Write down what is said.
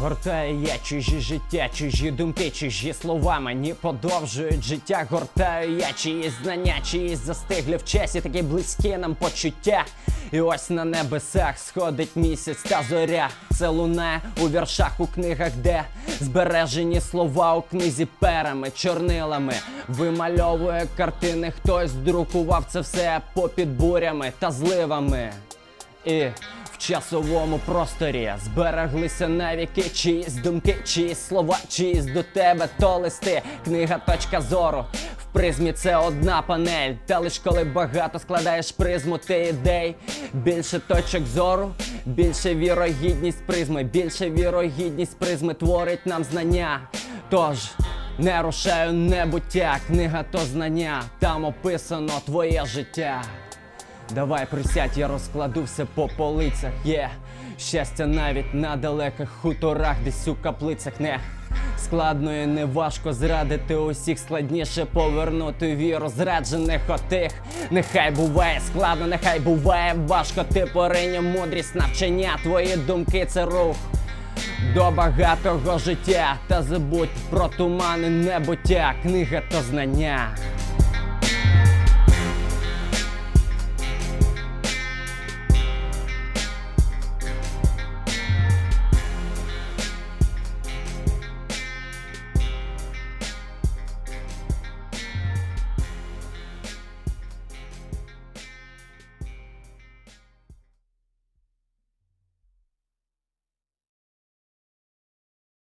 Гортаю я чужі життя, чужі думки, чужі слова мені подовжують життя. Гортаю я чиїсь знання, чиїсь застиглі в часі, такі близькі нам почуття. І ось на небесах сходить місяць та зоря. Це лунає у віршах у книгах, де збережені слова у книзі перами, чорнилами. Вимальовує картини, хтось друкував це все попід бурями та зливами. І часовому просторі збереглися навіки чиїсь думки, чиїсь слова, чиїсь до тебе то листи. Книга точка зору. В призмі це одна панель. Та лиш коли багато складаєш призму ти ідей. Більше точок зору, більше вірогідність призми, більше вірогідність призми творить нам знання. Тож. Не рушаю небуття, книга то знання, там описано твоє життя. Давай присядь, я розкладу все по полицях. Є щастя навіть на далеких хуторах, десь у каплицях не складно і не важко зрадити усіх, складніше повернути віру зраджених отих. Нехай буває складно, нехай буває важко. Ти поринь мудрість навчання, твої думки це рух. До багатого життя та забудь про тумани небуття, книга то знання.